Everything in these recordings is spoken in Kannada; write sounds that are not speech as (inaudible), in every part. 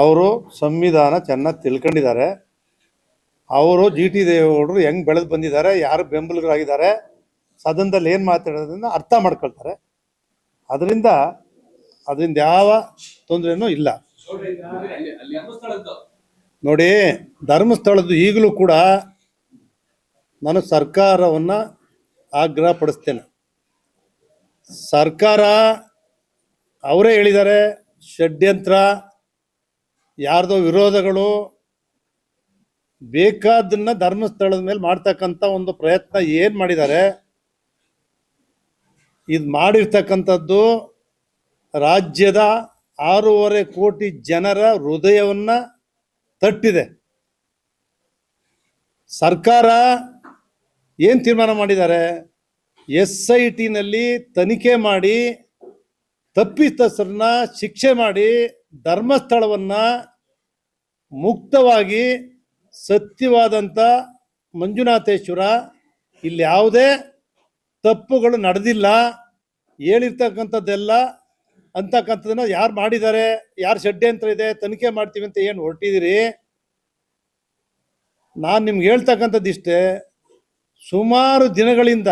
ಅವರು ಸಂವಿಧಾನ ಚೆನ್ನಾಗಿ ತಿಳ್ಕೊಂಡಿದ್ದಾರೆ. ಅವರು ಜಿ ಟಿ ದೇವೇಗೌಡರು ಹೆಂಗ್ ಬೆಳೆದು ಬಂದಿದ್ದಾರೆ, ಯಾರು ಬೆಂಬಲಿಗರಾಗಿದ್ದಾರೆ, ಸದನದಲ್ಲಿ ಏನು ಮಾತಾಡೋದ್ರಿಂದ ಅರ್ಥ ಮಾಡ್ಕೊಳ್ತಾರೆ. ಅದರಿಂದ ಅದರಿಂದ ಯಾವ ತೊಂದರೆನೂ ಇಲ್ಲ. ನೋಡಿ, ಧರ್ಮಸ್ಥಳದ್ದು ಈಗಲೂ ಕೂಡ ನಾನು ಸರ್ಕಾರವನ್ನು ಆಗ್ರಹ ಪಡಿಸ್ತೇನೆ ಸರ್ಕಾರ ಅವರೇ ಹೇಳಿದ್ದಾರೆ, ಷಡ್ಯಂತ್ರ ಯಾರ್ದೋ ವಿರೋಧಗಳು ಬೇಕಾದನ್ನ ಧರ್ಮಸ್ಥಳದ ಮೇಲೆ ಮಾಡ್ತಕ್ಕಂಥ ಒಂದು ಪ್ರಯತ್ನ ಏನು ಮಾಡಿದ್ದಾರೆ? ಇದು ಮಾಡಿರ್ತಕ್ಕಂಥದ್ದು ರಾಜ್ಯದ ಆರೂವರೆ ಕೋಟಿ ಜನರ ಹೃದಯವನ್ನ ತಟ್ಟಿದೆ. ಸರ್ಕಾರ ಏನು ತೀರ್ಮಾನ ಮಾಡಿದ್ದಾರೆ? ಎಸ್ ಐ ಟಿನಲ್ಲಿ ತನಿಖೆ ಮಾಡಿ ತಪ್ಪಿತಸ್ಥರನ್ನ ಶಿಕ್ಷೆ ಮಾಡಿ ಧರ್ಮಸ್ಥಳವನ್ನ ಮುಕ್ತವಾಗಿ ಸತ್ಯವಾದಂಥ ಮಂಜುನಾಥೇಶ್ವರ ಇಲ್ಲಿ ಯಾವುದೇ ತಪ್ಪುಗಳು ನಡೆದಿಲ್ಲ, ಹೇಳಿರ್ತಕ್ಕಂಥದ್ದೆಲ್ಲ ಅಂತಕ್ಕಂಥದ್ದನ್ನು ಯಾರು ಮಾಡಿದ್ದಾರೆ, ಯಾರು ಷಡ್ಯಂತ್ರ ಇದೆ, ತನಿಖೆ ಮಾಡ್ತೀವಿ ಅಂತ ಏನು ಹೊರಟಿದ್ದೀರಿ ನಾನು ನಿಮ್ಗೆ ಹೇಳ್ತಕ್ಕಂಥದ್ದಿಷ್ಟೇ ಸುಮಾರು ದಿನಗಳಿಂದ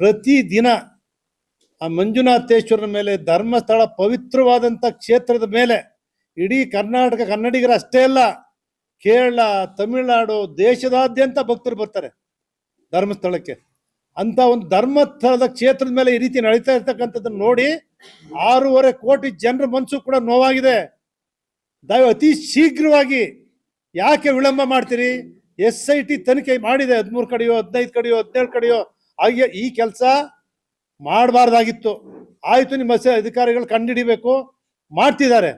ಪ್ರತಿ ದಿನ ಆ ಮಂಜುನಾಥೇಶ್ವರನ ಮೇಲೆ ಧರ್ಮಸ್ಥಳ ಪವಿತ್ರವಾದಂಥ ಕ್ಷೇತ್ರದ ಮೇಲೆ ಇಡೀ ಕರ್ನಾಟಕ ಕನ್ನಡಿಗರ ಅಷ್ಟೇ ಅಲ್ಲ, ಕೇರಳ, ತಮಿಳುನಾಡು ದೇಶದಾದ್ಯಂತ ಭಕ್ತರು ಬರ್ತಾರೆ ಧರ್ಮಸ್ಥಳಕ್ಕೆ. ಅಂತ ಒಂದು ಧರ್ಮಸ್ಥಳದ ಕ್ಷೇತ್ರದ ಮೇಲೆ ಈ ರೀತಿ ನಡೀತಾ ಇರ್ತಕ್ಕಂಥದ್ದನ್ನು ನೋಡಿ ಆರೂವರೆ ಕೋಟಿ ಜನರ ಮನಸ್ಸು ಕೂಡ ನೋವಾಗಿದೆ. ದಯ ಅತಿ ಶೀಘ್ರವಾಗಿ ಯಾಕೆ ವಿಳಂಬ ಮಾಡ್ತೀರಿ? ಎಸ್ ಐ ಟಿ ತನಿಖೆ ಮಾಡಿದೆ, ಹದಿಮೂರು ಕಡೆಯೋ, ಹದಿನೈದು ಕಡೆಯೋ, ಹದಿನೇಳು ಕಡೆಯೋ. ಹಾಗೆ ಈ ಕೆಲಸ ಮಾಡಬಾರ್ದಾಗಿತ್ತು. ಆಯಿತು, ನಿಮ್ಮ ಅಧಿಕಾರಿಗಳು ಕಂಡುಹಿಡಿಬೇಕು ಮಾಡ್ತಿದ್ದಾರೆ.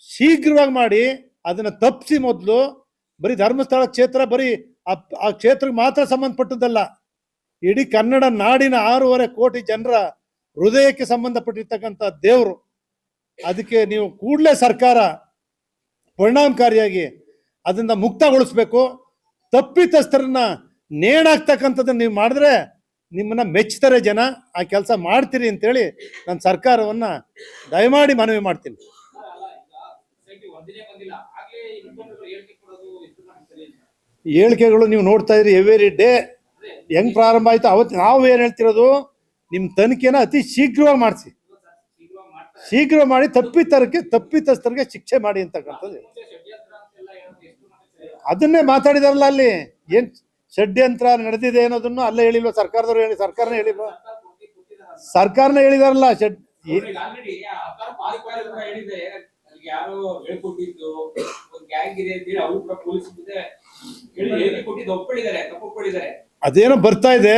ಶೀಘ್ರವಾಗಿ ಮಾಡಿ ಅದನ್ನ ತಪ್ಪಿಸಿ ಮೊದಲು. ಬರೀ ಧರ್ಮಸ್ಥಳ ಕ್ಷೇತ್ರ, ಬರೀ ಆ- ಕ್ಷೇತ್ರಕ್ಕೆ ಮಾತ್ರ ಸಂಬಂಧಪಟ್ಟದ್ದಲ್ಲ. ಇಡೀ ಕನ್ನಡ ನಾಡಿನ ಆರೂವರೆ ಕೋಟಿ ಜನರ ಹೃದಯಕ್ಕೆ ಸಂಬಂಧಪಟ್ಟಿರ್ತಕ್ಕಂಥ ದೇವರು. ಅದಕ್ಕೆ ನೀವು ಕೂಡಲೇ ಸರ್ಕಾರ ಪರಿಣಾಮಕಾರಿಯಾಗಿ ಅದನ್ನ ಮುಕ್ತಗೊಳಿಸ್ಬೇಕು. ತಪ್ಪಿತಸ್ಥರನ್ನ ನೇಣಾಕ್ತಕ್ಕಂಥದ್ದನ್ನ ನೀವು ಮಾಡಿದ್ರೆ ನಿಮ್ಮನ್ನ ಮೆಚ್ಚುತ್ತಾರೆ ಜನ. ಆ ಕೆಲಸ ಮಾಡ್ತೀರಿ ಅಂತೇಳಿ ನಾನು ಸರ್ಕಾರವನ್ನ ದಯಮಾಡಿ ಮನವಿ ಮಾಡ್ತೀನಿ. ಹೇಳಿಕೆಗಳು ನೀವು ನೋಡ್ತಾ ಇದ್ರಿ ಎವ್ರಿ ಡೇ ಹೆಂಗ್ ಪ್ರಾರಂಭ ಆಯ್ತು? ಅವತ್ತು ನಾವು ಏನ್ ಹೇಳ್ತಿರೋದು? ನಿಮ್ ತನಿಖೆನ ಅತಿ ಶೀಘ್ರವಾಗಿ ಮಾಡಿಸಿ. ಶೀಘ್ರ ಮಾಡಿ ತಪ್ಪಿತರಕ್ಕೆ ತಪ್ಪಿತಸ್ಥರಿಗೆ ಶಿಕ್ಷೆ ಮಾಡಿ ಅಂತಕ್ಕಂಥದ್ದು ಅದನ್ನೇ ಮಾತಾಡಿದಾರಲ್ಲ ಅಲ್ಲಿ. ಏನ್ ಷಡ್ಯಂತ್ರ ನಡೆದಿದೆ ಅನ್ನೋದನ್ನು ಅಲ್ಲೇ ಹೇಳಿಲ್ವ? ಸರ್ಕಾರದವರು ಹೇಳಿ ಸರ್ಕಾರನೇ ಹೇಳಿಲ್ವ? ಸರ್ಕಾರನೇ ಹೇಳಿದಾರಲ್ಲ ಷಡ್ ಯಾರೋ ಹೇಳ್ಕೊಟ್ಟಿದ್ದು, ಒಂದು ಗ್ಯಾಂಗ್ ಇದೆ ಅಂತ ಹೇಳಿ ಅವ್ರು ಪೊಲೀಸ್ ಮುಂದೆ ಹೇಳಿ ಹೇಳಿ ಕೊಟ್ಟಿದ್ದು ಒಪ್ಪಿದ್ದಾರೆ ಅದೇನೋ ಬರ್ತಾ ಇದೆ.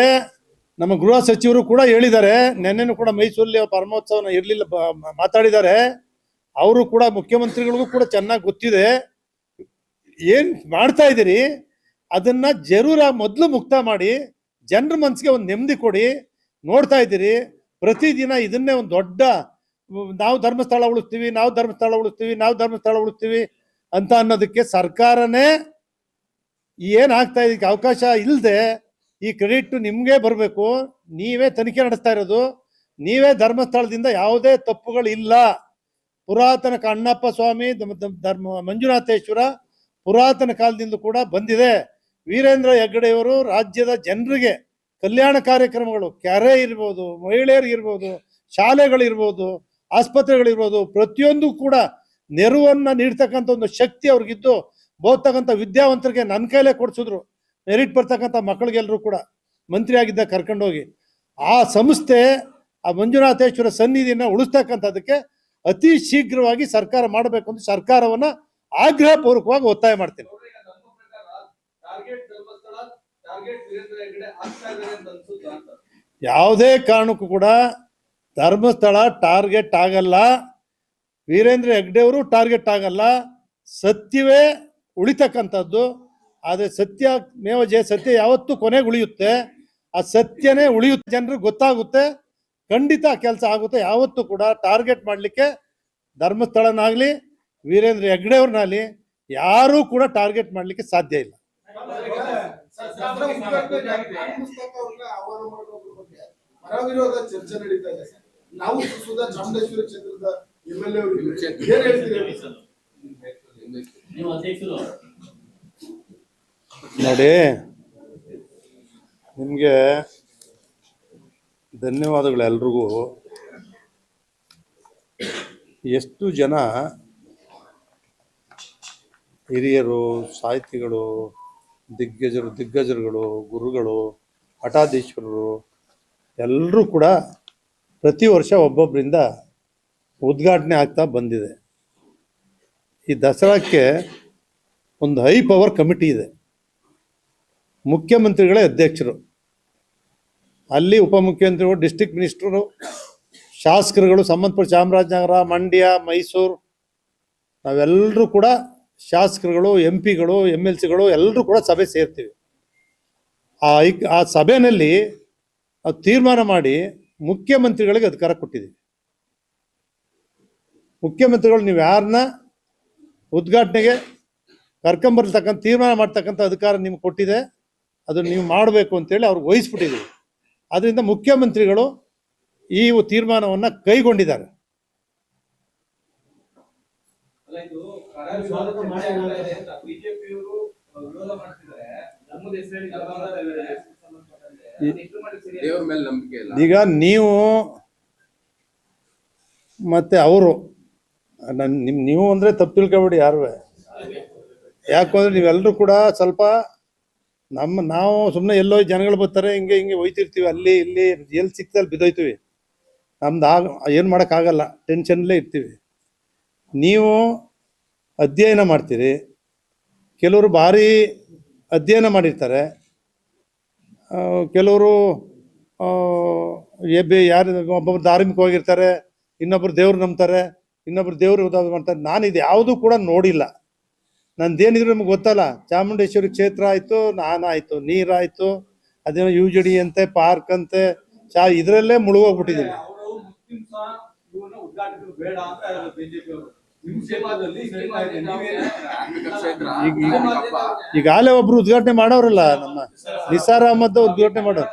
ನಮ್ಮ ಗೃಹ ಸಚಿವರು ಕೂಡ ಹೇಳಿದ್ದಾರೆ. ನೆನ್ನೆನೂ ಕೂಡ ಮೈಸೂರಲ್ಲಿ ಪರಮೋತ್ಸವನ ಇರ್ಲಿಲ್ಲ ಮಾತಾಡಿದ್ದಾರೆ. ಅವರು ಕೂಡ ಮುಖ್ಯಮಂತ್ರಿಗಳಿಗೂ ಕೂಡ ಚೆನ್ನಾಗಿ ಗೊತ್ತಿದೆ. ಏನ್ ಮಾಡ್ತಾ ಇದ್ದೀರಿ? ಅದನ್ನ ಜರೂರ ಮೊದಲು ಮುಕ್ತ ಮಾಡಿ, ಜನರ ಮನಸ್ಸಿಗೆ ಒಂದು ನೆಮ್ಮದಿ ಕೊಡಿ. ನೋಡ್ತಾ ಇದ್ದೀರಿ. ಪ್ರತಿದಿನ ಇದನ್ನೇ ಒಂದು ದೊಡ್ಡ ನಾವು ಧರ್ಮಸ್ಥಳ ಉಳಿಸ್ತೀವಿ, ನಾವು ಧರ್ಮಸ್ಥಳ ಉಳಿಸ್ತೀವಿ, ನಾವು ಧರ್ಮಸ್ಥಳ ಉಳಿಸ್ತೀವಿ ಅಂತ ಅನ್ನೋದಕ್ಕೆ ಸರ್ಕಾರನೇ ಏನಾಗ್ತಾ ಇದಕ್ಕೆ ಅವಕಾಶ ಇಲ್ಲದೆ ಈ ಕ್ರೆಡಿಟ್ ನಿಮಗೆ ಬರಬೇಕು, ನೀವೇ ತನಿಖೆ ನಡೆಸ್ತಾ ಇರೋದು, ನೀವೇ ಧರ್ಮಸ್ಥಳದಿಂದ ಯಾವುದೇ ತಪ್ಪುಗಳು ಇಲ್ಲ ಪುರಾತನ ಅಣ್ಣಪ್ಪ ಸ್ವಾಮಿ ಧರ್ಮ- ಮಂಜುನಾಥೇಶ್ವರ ಪುರಾತನ ಕಾಲದಿಂದ ಕೂಡ ಬಂದಿದೆ. ವೀರೇಂದ್ರ ಹೆಗ್ಗಡೆಯವರು ರಾಜ್ಯದ ಜನರಿಗೆ ಕಲ್ಯಾಣ ಕಾರ್ಯಕ್ರಮಗಳು, ಕೆರೆ ಇರ್ಬೋದು ಮಹಿಳೆಯರಿಗಿರ್ಬೋದು ಶಾಲೆಗಳಿರ್ಬೋದು ಆಸ್ಪತ್ರೆಗಳಿರ್ಬೋದು, ಪ್ರತಿಯೊಂದು ಕೂಡ ನೆರವನ್ನು ನೀಡ್ತಕ್ಕಂಥ ಒಂದು ಶಕ್ತಿ ಅವ್ರಿಗಿದ್ದು ಓದ್ತಕ್ಕಂಥ ವಿದ್ಯಾವಂತರಿಗೆ ನನ್ನ ಕೈಲೇ ಕೊಡಿಸಿದ್ರು, ಮೆರಿಟ್ ಬರ್ತಕ್ಕಂಥ ಮಕ್ಕಳಿಗೆಲ್ಲರೂ ಕೂಡ ಮಂತ್ರಿ ಆಗಿದ್ದ ಕರ್ಕೊಂಡೋಗಿ. ಆ ಸಂಸ್ಥೆ, ಆ ಮಂಜುನಾಥೇಶ್ವರ ಸನ್ನಿಧಿನ ಉಳಿಸ್ತಕ್ಕಂಥದ್ದಕ್ಕೆ ಅತಿ ಶೀಘ್ರವಾಗಿ ಸರ್ಕಾರ ಮಾಡಬೇಕು ಅಂತ ಸರ್ಕಾರವನ್ನ ಆಗ್ರಹಪೂರ್ವಕವಾಗಿ ಒತ್ತಾಯ ಮಾಡ್ತೀನಿ. ಯಾವುದೇ ಕಾರಣಕ್ಕೂ ಕೂಡ ಧರ್ಮಸ್ಥಳ ಟಾರ್ಗೆಟ್ ಆಗಲ್ಲ ವೀರೇಂದ್ರ ಹೆಗ್ಡೆ ಅವರು ಟಾರ್ಗೆಟ್ ಆಗಲ್ಲ ಸತ್ಯವೇ ಉಳಿತಕ್ಕಂಥದ್ದು ಆದರೆ ಸತ್ಯ ಮೇವ ಜಯ ಸತ್ಯ ಯಾವತ್ತೂ ಕೊನೆಗೆ ಉಳಿಯುತ್ತೆ ಆ ಸತ್ಯನೇ ಉಳಿಯುತ್ತೆ ಜನರಿಗೆ ಗೊತ್ತಾಗುತ್ತೆ ಖಂಡಿತ ಕೆಲಸ ಆಗುತ್ತೆ ಯಾವತ್ತೂ ಕೂಡ ಟಾರ್ಗೆಟ್ ಮಾಡಲಿಕ್ಕೆ ಧರ್ಮಸ್ಥಳನಾಗಲಿ ವೀರೇಂದ್ರ ಹೆಗ್ಡೆಯವ್ರನ್ನಾಗಲಿ ಯಾರೂ ಕೂಡ ಟಾರ್ಗೆಟ್ ಮಾಡಲಿಕ್ಕೆ ಸಾಧ್ಯ ಇಲ್ಲ ಚರ್ಚೆ ನಡೀತಾ ಇದೆ ನಾವು ಸುಧಾ ಚಾಮುಂಡೇಶ್ವರಿ ಕ್ಷೇತ್ರದ ಎಂ ಎಲ್ ಎ ಏನ್ ಹೇಳ್ತೀರಿ? ನೀವು ಅಧ್ಯಕ್ಷರು. ನೋಡಿ. ನಿಮಗೆ ಧನ್ಯವಾದಗಳು ಎಲ್ರಿಗೂ. ಎಷ್ಟು ಜನ ಹಿರಿಯರು ಸಾಹಿತಿಗಳು ದಿಗ್ಗಜರು ದಿಗ್ಗಜರುಗಳು ಗುರುಗಳು ಹಠಾಧೀಶ್ವರರು ಎಲ್ಲರೂ ಕೂಡ ಪ್ರತಿ ವರ್ಷ ಒಬ್ಬೊಬ್ಬರಿಂದ ಉದ್ಘಾಟನೆ ಆಗ್ತಾ ಬಂದಿದೆ. ಈ ದಸರಾಕ್ಕೆ ಒಂದು ಹೈ ಪವರ್ ಕಮಿಟಿ ಇದೆ. ಮುಖ್ಯಮಂತ್ರಿಗಳೇ ಅಧ್ಯಕ್ಷರು. ಅಲ್ಲಿ ಉಪಮುಖ್ಯಮಂತ್ರಿಗಳು ಡಿಸ್ಟಿಕ್ ಮಿನಿಸ್ಟರು ಶಾಸಕರುಗಳು, ಸಂಬಂಧಪಟ್ಟ ಚಾಮರಾಜನಗರ, ಮಂಡ್ಯ, ಮೈಸೂರು, ನಾವೆಲ್ಲರೂ ಕೂಡ ಶಾಸಕರುಗಳು ಎಂ ಪಿಗಳು ಎಂ ಎಲ್ ಸಿಗಳು ಎಲ್ಲರೂ ಕೂಡ ಸಭೆ ಸೇರ್ತೀವಿ. ಆ ಆ ಸಭೆಯಲ್ಲಿ ತೀರ್ಮಾನ ಮಾಡಿ ಮುಖ್ಯಮಂತ್ರಿಗಳಿಗೆ ಅಧಿಕಾರ ಕೊಟ್ಟಿದ್ದೀವಿ. ಮುಖ್ಯಮಂತ್ರಿಗಳು ನೀವು ಯಾರನ್ನ ಉದ್ಘಾಟನೆಗೆ ಕರ್ಕೊಂಬರ್ತಕ್ಕಂಥ ತೀರ್ಮಾನ ಮಾಡ್ತಕ್ಕಂಥ ಅಧಿಕಾರ ನಿಮ್ಗೆ ಕೊಟ್ಟಿದೆ, ಅದನ್ನು ನೀವು ಮಾಡಬೇಕು ಅಂತೇಳಿ ಅವ್ರಿಗೆ ವಹಿಸ್ಬಿಟ್ಟಿದ್ದೀವಿ. ಅದರಿಂದ ಮುಖ್ಯಮಂತ್ರಿಗಳು ಈ ತೀರ್ಮಾನವನ್ನು ಕೈಗೊಂಡಿದ್ದಾರೆ. ಬಿಜೆಪಿಯವರು ವಿರೋಧ ಮಾಡ್ತಿದ್ದಾರೆ. ಈಗ ನೀವು ಮತ್ತೆ ಅವರು, ನನ್ ನಿಮ್ ನೀವು ಅಂದ್ರೆ ತಪ್ಪು ತಿಳ್ಕೊಬೇಡಿ ಯಾರು ಯಾಕಂದ್ರೆ ನೀವೆಲ್ಲರೂ ಕೂಡ ಸ್ವಲ್ಪ ನಮ್ಮ ನಾವು ಸುಮ್ಮನೆ ಎಲ್ಲೋ ಜನಗಳು ಬರ್ತಾರೆ, ಹಿಂಗೆ ಹಿಂಗೆ ಹೋಯ್ತಿರ್ತೀವಿ. ಅಲ್ಲಿ ಇಲ್ಲಿ ಎಲ್ಲಿ ಸಿಕ್ತಲ್ಲಿ ಬಿದ್ದೋಯ್ತೀವಿ. ನಮ್ದು ಆಗ ಏನು ಮಾಡೋಕ್ಕಾಗಲ್ಲ. ಟೆನ್ಷನ್ಲೇ ಇರ್ತೀವಿ. ನೀವು ಅಧ್ಯಯನ ಮಾಡ್ತೀರಿ. ಕೆಲವರು ಭಾರಿ ಅಧ್ಯಯನ ಮಾಡಿರ್ತಾರೆ. ಕೆಲವರು ಎಬ್ಬಿ ಯಾರು, ಒಬ್ಬೊಬ್ರು ಧಾರ್ಮಿಕವಾಗಿರ್ತಾರೆ ಇನ್ನೊಬ್ರು ದೇವ್ರು ನಂಬ್ತಾರೆ, ಇನ್ನೊಬ್ರು ದೇವ್ರು ಮಾಡ್ತಾರೆ. ನಾನು ಇದು ಯಾವುದೂ ಕೂಡ ನೋಡಿಲ್ಲ. ನಂದೇನಿದ್ರು ನಮ್ಗೆ ಗೊತ್ತಲ್ಲ, ಚಾಮುಂಡೇಶ್ವರಿ ಕ್ಷೇತ್ರ ಆಯಿತು ನಾನಾಯಿತು ನೀರಾಯಿತು ಅದೇನೋ ಯು ಜಿ ಡಿ ಅಂತೆ ಪಾರ್ಕ್ ಅಂತೆ, ಚಾ ಇದರಲ್ಲೇ ಮುಳುಗೋಗ್ಬಿಟ್ಟಿದ್ದೀನಿ ಈಗಾಗಲೇ ಒಬ್ರು ಉದ್ಘಾಟನೆ ಮಾಡೋರಲ್ಲ ನಮ್ಮ ನಿಸಾರ್ ಅಹಮದ್ ಉದ್ಘಾಟನೆ ಮಾಡೋರು?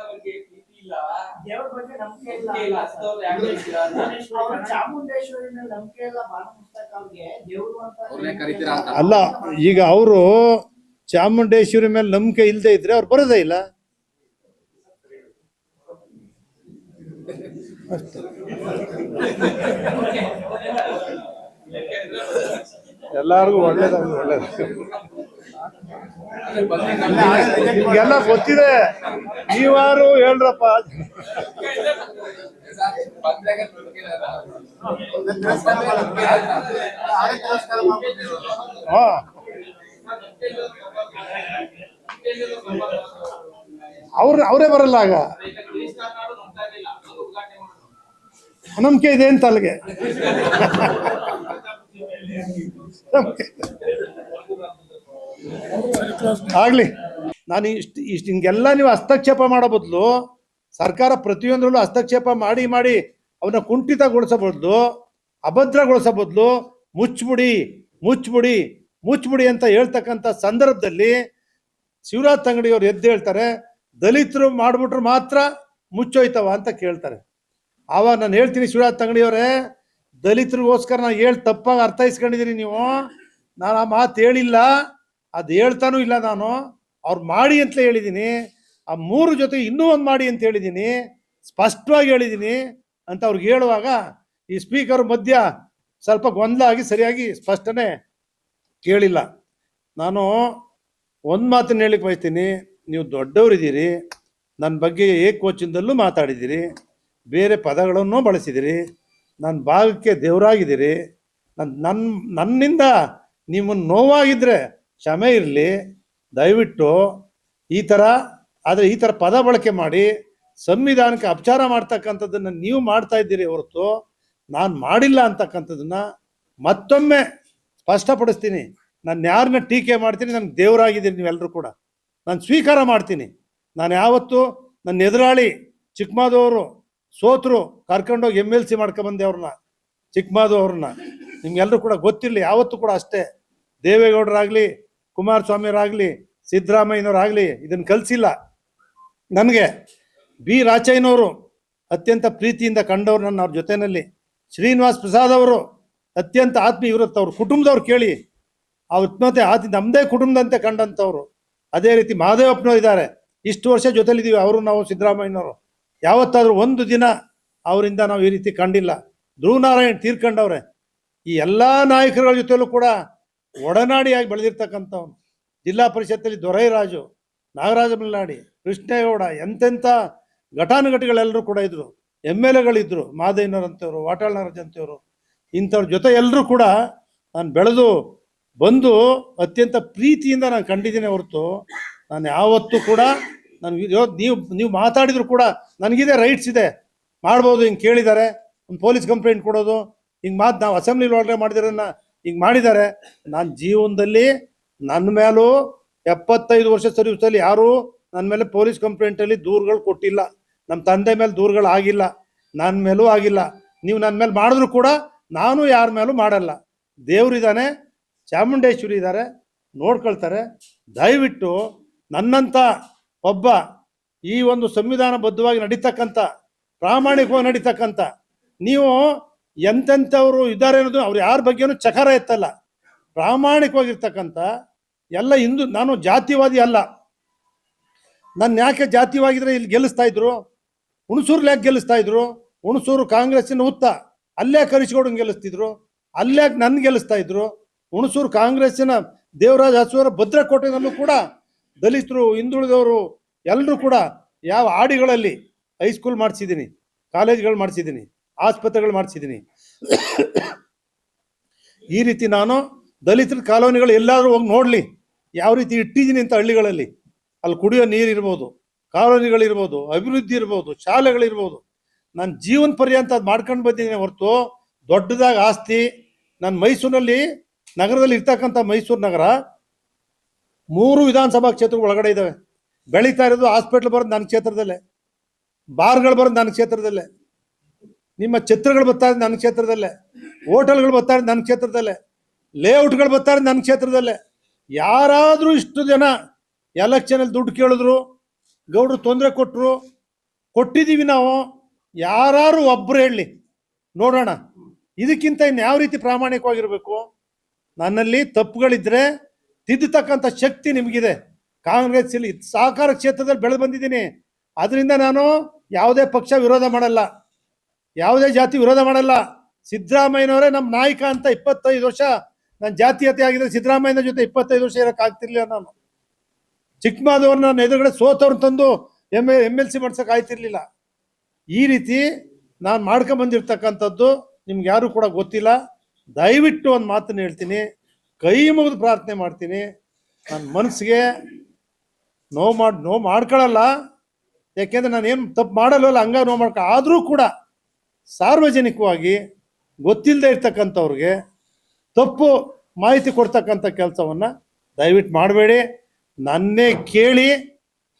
ಅಲ್ಲ ಈಗ ಅವರು ಚಾಮುಂಡೇಶ್ವರಿ ಮೇಲೆ ನಂಬಿಕೆ ಇಲ್ಲದೆ ಇದ್ರೆ ಅವ್ರು ಬರೋದೇ ಇಲ್ಲ. (laughs) ಎಲ್ಲಾರ್ಗು ಒಳ್ಳೇದಾಗ ಒಳ್ಳೇದು. ನಿಮ್ಗೆಲ್ಲ ಗೊತ್ತಿದೆ ನೀವಾರು ಹೇಳ್ರಪ್ಪ ಹಾ ಅವ್ರ, ಅವರೇ ಬರಲ್ಲ ಆಗ ನಂಬಿಕೆ ಇದೆ ಅಂತ ಅಲ್ಲಿಗೆ. ಆಗ್ಲಿ. ನಾನು ಇಷ್ಟು ಇಷ್ಟು ಹಿಂಗೆಲ್ಲ ನೀವು ಹಸ್ತಕ್ಷೇಪ ಮಾಡೋ ಬದಲು ಸರ್ಕಾರ ಪ್ರತಿಯೊಂದರಲ್ಲೂ ಹಸ್ತಕ್ಷೇಪ ಮಾಡಿ ಮಾಡಿ ಅವನ್ನ ಕುಂಠಿತಗೊಳಿಸೋ ಬದಲು ಅಭದ್ರಗೊಳಿಸೋ ಬದಲು ಮುಚ್ಚಿಬಿಡಿ ಮುಚ್ಚಿಬಿಡಿ ಮುಚ್ಚಿಬಿಡಿ ಅಂತ ಹೇಳ್ತಕ್ಕಂಥ ಸಂದರ್ಭದಲ್ಲಿ ಶಿವರಾಜ್ ತಂಗಡಿಯವ್ರು ಎದ್ದು ಹೇಳ್ತಾರೆ, ದಲಿತರು ಮಾಡ್ಬಿಟ್ರು ಮಾತ್ರ ಮುಚ್ಚೋಯ್ತವ ಅಂತ ಕೇಳ್ತಾರೆ. ಆವಾಗ ನಾನು ಹೇಳ್ತೀನಿ ಶಿವರಾಜ್ ತಂಗಡಿಯವರೇ ದಲಿತರಿಗೋಸ್ಕರ ನಾನು ಹೇಳಿ ತಪ್ಪಾಗಿ ಅರ್ಥೈಸ್ಕೊಂಡಿದ್ದೀನಿ ನೀವು. ನಾನು ಆ ಮಾತು ಹೇಳಿಲ್ಲ. ಅದು ಹೇಳ್ತಾನೂ ಇಲ್ಲ ನಾನು. ಅವ್ರು ಮಾಡಿ ಅಂತ ಹೇಳಿದ್ದೀನಿ ಆ ಮೂರು ಜೊತೆ ಇನ್ನೂ ಒಂದು ಮಾಡಿ ಅಂತ ಹೇಳಿದ್ದೀನಿ ಸ್ಪಷ್ಟವಾಗಿ ಹೇಳಿದ್ದೀನಿ ಅಂತ ಅವ್ರಿಗೆ ಹೇಳುವಾಗ ಈ ಸ್ಪೀಕರ್ ಮಧ್ಯ ಸ್ವಲ್ಪ ಗೊಂದಲ ಆಗಿ ಸರಿಯಾಗಿ ಸ್ಪಷ್ಟನೆ ಕೇಳಿಲ್ಲ. ನಾನು ಒಂದು ಮಾತನ್ನ ಹೇಳಿಕ್ ಬಯಸ್ತೀನಿ. ನೀವು ದೊಡ್ಡವರಿದ್ದೀರಿ. ನನ್ನ ಬಗ್ಗೆ ಏಕವಚನದಲ್ಲೂ ಮಾತಾಡಿದ್ದೀರಿ. ಬೇರೆ ಪದಗಳನ್ನು ಬಳಸಿದಿರಿ ನನ್ನ ಭಾಗಕ್ಕೆ ದೇವರಾಗಿದ್ದೀರಿ. ನನ್ನ ನನ್ನ ನನ್ನಿಂದ ನಿಮ್ಮನ್ನು ನೋವಾಗಿದ್ದರೆ ಕ್ಷಮೆ ಇರಲಿ. ದಯವಿಟ್ಟು ಈ ಥರ, ಆದರೆ ಈ ಥರ ಪದ ಬಳಕೆ ಮಾಡಿ ಸಂವಿಧಾನಕ್ಕೆ ಅಪಚಾರ ಮಾಡ್ತಕ್ಕಂಥದ್ದನ್ನು ನೀವು ಮಾಡ್ತಾ ಇದ್ದೀರಿ ಹೊರತು ನಾನು ಮಾಡಿಲ್ಲ ಅಂತಕ್ಕಂಥದ್ದನ್ನು ಮತ್ತೊಮ್ಮೆ ಸ್ಪಷ್ಟಪಡಿಸ್ತೀನಿ. ನಾನು ಯಾರನ್ನ ಟೀಕೆ ಮಾಡ್ತೀನಿ ನನಗೆ ದೇವರಾಗಿದ್ದೀನಿ ನೀವೆಲ್ಲರೂ ಕೂಡ. ನಾನು ಸ್ವೀಕಾರ ಮಾಡ್ತೀನಿ. ನಾನು ಯಾವತ್ತು ನನ್ನ ಎದುರಾಳಿ ಚಿಕ್ಕಮಾದವರು ಸೋತರು ಕರ್ಕೊಂಡೋಗಿ ಎಂ ಎಲ್ ಸಿ ಮಾಡ್ಕೊಂಬಂದೆ ಅವ್ರನ್ನ, ಚಿಕ್ಕಮಾದು ಅವ್ರನ್ನ. ನಿಮ್ಗೆಲ್ಲರೂ ಕೂಡ ಗೊತ್ತಿರಲಿ, ಯಾವತ್ತೂ ಕೂಡ ಅಷ್ಟೇ. ದೇವೇಗೌಡರಾಗಲಿ ಕುಮಾರಸ್ವಾಮಿಯವರಾಗಲಿ ಸಿದ್ದರಾಮಯ್ಯನವರಾಗಲಿ ಇದನ್ನು ಕಲಿಸಿಲ್ಲ. ನನಗೆ ಬಿ ರಾಚಯ್ಯನವರು ಅತ್ಯಂತ ಪ್ರೀತಿಯಿಂದ ಕಂಡವ್ರು ನನ್ನ ಅವ್ರ ಜೊತೆಯಲ್ಲಿ ಶ್ರೀನಿವಾಸ್ ಪ್ರಸಾದ್ ಅವರು ಅತ್ಯಂತ ಆತ್ಮೀಯ ಇರುತ್ತೆ ಅವ್ರ. ಕುಟುಂಬದವ್ರು ಕೇಳಿ ಅವ್ರ ಮತ್ತೆ ಆತಿ ನಮ್ಮದೇ ಕುಟುಂಬದಂತೆ ಕಂಡಂಥವ್ರು. ಅದೇ ರೀತಿ ಮಹಾದೇವಪ್ಪನವ್ರು ಇದ್ದಾರೆ. ಇಷ್ಟು ವರ್ಷ ಜೊತೆಲಿದ್ದೀವಿ, ಅವರು, ನಾವು, ಸಿದ್ದರಾಮಯ್ಯನವರು. ಯಾವತ್ತಾದ್ರೂ ಒಂದು ದಿನ ಅವರಿಂದ ನಾವು ಈ ರೀತಿ ಕಂಡಿಲ್ಲ. ಧ್ರುವನಾರಾಯಣ್ ತೀರ್ಕಂಡವ್ರೆ. ಈ ಎಲ್ಲ ನಾಯಕರುಗಳ ಜೊತೆಯಲ್ಲೂ ಕೂಡ ಒಡನಾಡಿಯಾಗಿ ಬೆಳೆದಿರ್ತಕ್ಕಂಥವ್ನು. ಜಿಲ್ಲಾ ಪರಿಷತ್ತಲ್ಲಿ ದೊರೈರಾಜು, ನಾಗರಾಜ ಮಲ್ನಾಡಿ ಕೃಷ್ಣೇಗೌಡ ಎಂತೆಂಥ ಘಟಾನುಘಟಿಗಳೆಲ್ಲರೂ ಕೂಡ ಇದ್ದರು ಎಂ ಎಲ್ ಎಗಳಿದ್ರು ಮಾದೇನರಂತವರು ವಾಟಾಳ್ ನಾಗರಾಜ್ ಅಂತವ್ರು ಇಂಥವ್ರ ಜೊತೆ ಎಲ್ಲರೂ ಕೂಡ ನಾನು ಬೆಳೆದು ಬಂದು ಅತ್ಯಂತ ಪ್ರೀತಿಯಿಂದ ನಾನು ಕಂಡಿದ್ದೀನಿ ಹೊರತು. ನಾನು ಯಾವತ್ತೂ ಕೂಡ ನಾನು ನೀವು ನೀವು ಮಾತಾಡಿದ್ರು ಕೂಡ ನನಗಿದೆ ರೈಟ್ಸ್ ಇದೆ. ಮಾಡ್ಬೋದು, ಹಿಂಗೆ ಕೇಳಿದ್ದಾರೆ. ಒಂದು ಪೊಲೀಸ್ ಕಂಪ್ಲೇಂಟ್ ಕೊಡೋದು. ಹಿಂಗೆ ಮಾತು ನಾವು ಅಸೆಂಬ್ಲಿ ಒಳಗಡೆ ಮಾಡಿದಾರನ್ನ ಹಿಂಗೆ ಮಾಡಿದ್ದಾರೆ. ನಾನು ಜೀವನದಲ್ಲಿ ನನ್ನ ಮೇಲೂ ಎಪ್ಪತ್ತೈದು ವರ್ಷ ಸರ್ವಿಸಲ್ಲಿ ಯಾರೂ ನನ್ನ ಮೇಲೆ ಪೊಲೀಸ್ ಕಂಪ್ಲೇಂಟಲ್ಲಿ ದೂರುಗಳು ಕೊಟ್ಟಿಲ್ಲ. ನಮ್ಮ ತಂದೆ ಮೇಲೆ ದೂರುಗಳು ಆಗಿಲ್ಲ. ನನ್ನ ಮೇಲೂ ಆಗಿಲ್ಲ. ನೀವು ನನ್ನ ಮೇಲೆ ಮಾಡಿದ್ರು ಕೂಡ ನಾನು ಯಾರ ಮೇಲೂ ಮಾಡಲ್ಲ. ದೇವರಿದ್ದಾನೆ ಚಾಮುಂಡೇಶ್ವರಿ ಇದ್ದಾರೆ ನೋಡ್ಕೊಳ್ತಾರೆ. ದಯವಿಟ್ಟು ನನ್ನಂಥ ಒಬ್ಬ ಈ ಒಂದು ಸಂವಿಧಾನಬದ್ಧವಾಗಿ ನಡೀತಕ್ಕಂಥ, ಪ್ರಾಮಾಣಿಕವಾಗಿ ನಡೀತಕ್ಕಂಥ, ನೀವು ಎಂತೆಂಥವ್ರು ಇದ್ದಾರೆ ಅನ್ನೋದು ಅವ್ರು ಯಾರ ಬಗ್ಗೆನೂ ಚಕಾರ ಎತ್ತಲ್ಲ. ಪ್ರಾಮಾಣಿಕವಾಗಿರ್ತಕ್ಕಂಥ, ಎಲ್ಲ ಹಿಂದೂ, ನಾನು ಜಾತಿವಾದಿ ಅಲ್ಲ. ನನ್ನ ಯಾಕೆ ಜಾತಿವಾಗಿದ್ರೆ ಇಲ್ಲಿ ಗೆಲ್ಲಿಸ್ತಾ ಇದ್ರು? ಹುಣಸೂರ್ಲಿ ಯಾಕೆ ಗೆಲ್ಲಿಸ್ತಾ ಇದ್ರು? ಹುಣಸೂರು ಕಾಂಗ್ರೆಸ್ಸಿನ ಹುತ್ತ, ಅಲ್ಲೇ ಕರಿಸ್ಗೌಡನ್ ಗೆಲ್ಲಿಸ್ತಿದ್ರು? ಅಲ್ಲೇ ನನ್ನ ಗೆಲ್ಲಿಸ್ತಾ ಇದ್ರು? ಹುಣಸೂರು ಕಾಂಗ್ರೆಸ್ಸಿನ ದೇವರಾಜ ಹಸುವರ ಭದ್ರಕೋಟೆನಲ್ಲೂ ಕೂಡ ದಲಿತರು, ಹಿಂದುಳಿದವರು ಎಲ್ಲರೂ ಕೂಡ ಯಾವ ಆಡಿಗಳಲ್ಲಿ ಹೈಸ್ಕೂಲ್ ಮಾಡಿಸಿದ್ದೀನಿ, ಕಾಲೇಜ್ಗಳು ಮಾಡಿಸಿದ್ದೀನಿ, ಆಸ್ಪತ್ರೆಗಳು ಮಾಡಿಸಿದ್ದೀನಿ. ಈ ರೀತಿ ನಾನು ದಲಿತರ ಕಾಲೋನಿಗಳು ಎಲ್ಲಾದರೂ ಹೋಗಿ ನೋಡಲಿ, ಯಾವ ರೀತಿ ಇಟ್ಟಿದ್ದೀನಿ ಅಂತ ಹಳ್ಳಿಗಳಲ್ಲಿ. ಅಲ್ಲಿ ಕುಡಿಯೋ ನೀರು ನೀರಿರ್ಬೋದು ಕಾಲೋನಿಗಳಿರ್ಬೋದು ಅಭಿವೃದ್ಧಿ ಇರ್ಬೋದು ಶಾಲೆಗಳಿರ್ಬೋದು ನಾನು ಜೀವನ ಪರ್ಯಂತ ಅದು ಮಾಡ್ಕೊಂಡು ಬಂದಿದ್ದೀನಿ ಹೊರತು ದೊಡ್ಡದಾಗಿ ಆಸ್ತಿ. ನಾನು ಮೈಸೂರಿನಲ್ಲಿ, ನಗರದಲ್ಲಿ ಇರ್ತಕ್ಕಂಥ ಮೈಸೂರು ನಗರ, ಮೂರು ವಿಧಾನಸಭಾ ಕ್ಷೇತ್ರಗಳು ಒಳಗಡೆ ಇದ್ದಾವೆ ಬೆಳೀತಾ ಇರೋದು ಹಾಸ್ಪಿಟ್ಲ್ ಬರೋದು ನನ್ನ ಕ್ಷೇತ್ರದಲ್ಲೇ. ಬಾರ್ಗಳು ಬರೋದು ನನ್ನ ಕ್ಷೇತ್ರದಲ್ಲೇ. ನಿಮ್ಮ ಛತ್ರಗಳು ಬರ್ತಾ ನನ್ನ ಕ್ಷೇತ್ರದಲ್ಲೇ. ಹೋಟೆಲ್ಗಳು ಬರ್ತಾ ನನ್ನ ಕ್ಷೇತ್ರದಲ್ಲೇ. ಲೇಔಟ್ಗಳು ಬರ್ತಾ ನನ್ನ ಕ್ಷೇತ್ರದಲ್ಲೇ. ಯಾರಾದರೂ ಇಷ್ಟು ಜನ ಎಲೆಕ್ಷನಲ್ಲಿ ದುಡ್ಡು ಕೇಳಿದ್ರು, ಗೌಡ್ರು ತೊಂದರೆ ಕೊಟ್ಟರು ಕೊಟ್ಟಿದ್ದೀವಿ ನಾವು ಯಾರು ಒಬ್ಬರು ಹೇಳಲಿ ನೋಡೋಣ. ಇದಕ್ಕಿಂತ ಇನ್ನು ಯಾವ ರೀತಿ ಪ್ರಾಮಾಣಿಕವಾಗಿರಬೇಕು? ನನ್ನಲ್ಲಿ ತಪ್ಪುಗಳಿದ್ರೆ ತಿದ್ದತಕ್ಕಂಥ ಶಕ್ತಿ ನಿಮಗಿದೆ. ಕಾಂಗ್ರೆಸ್ ಇಲ್ಲಿ ಸಹಕಾರ ಕ್ಷೇತ್ರದಲ್ಲಿ ಬೆಳೆದು ಬಂದಿದ್ದೀನಿ. ಅದರಿಂದ ನಾನು ಯಾವುದೇ ಪಕ್ಷ ವಿರೋಧ ಮಾಡಲ್ಲ. ಯಾವುದೇ ಜಾತಿ ವಿರೋಧ ಮಾಡಲ್ಲ. ಸಿದ್ದರಾಮಯ್ಯನವರೇ ನಮ್ಮ ನಾಯಕ ಅಂತ ಇಪ್ಪತ್ತೈದು ವರ್ಷ ನಾನು ಜಾತೀಯತೆ ಆಗಿದ್ರೆ ಸಿದ್ದರಾಮಯ್ಯನ ಜೊತೆ ಇಪ್ಪತ್ತೈದು ವರ್ಷ ಇರೋಕ್ಕಾಗ್ತಿರ್ಲಿಲ್ಲ ನಾನು. ಚಿಕ್ಕಮಾದವ್ರನ್ನ ನನ್ನ ಎದುರುಗಡೆ ಸೋತವ್ರನ್ನ ತಂದು ಎಂ ಎಂ ಎಲ್ ಸಿ ಮಾಡ್ಸೋಕೆ ಆಯ್ತಿರ್ಲಿಲ್ಲ ಈ ರೀತಿ ನಾನು ಮಾಡ್ಕೊಂಡ್ ಬಂದಿರ್ತಕ್ಕಂಥದ್ದು ನಿಮ್ಗೆ ಯಾರು ಕೂಡ ಗೊತ್ತಿಲ್ಲ. ದಯವಿಟ್ಟು ಒಂದು ಮಾತನ್ನು ಹೇಳ್ತೀನಿ. ಕೈ ಮುಗಿದು ಪ್ರಾರ್ಥನೆ ಮಾಡ್ತೀನಿ. ನನ್ನ ಮನಸ್ಸಿಗೆ ನೋವು ಮಾಡಿ ನೋವು ಮಾಡ್ಕೊಳ್ಳಲ್ಲ ಯಾಕೆಂದ್ರೆ ನಾನು ಏನು ತಪ್ಪು ಮಾಡಲ್ವಲ್ಲ ಹಂಗ ನೋವು ಮಾಡ್ಕೊ. ಆದರೂ ಕೂಡ ಸಾರ್ವಜನಿಕವಾಗಿ ಗೊತ್ತಿಲ್ಲದೆ ಇರ್ತಕ್ಕಂಥವ್ರಿಗೆ ತಪ್ಪು ಮಾಹಿತಿ ಕೊಡ್ತಕ್ಕಂಥ ಕೆಲಸವನ್ನ ದಯವಿಟ್ಟು ಮಾಡಬೇಡಿ. ನನ್ನೇ ಕೇಳಿ,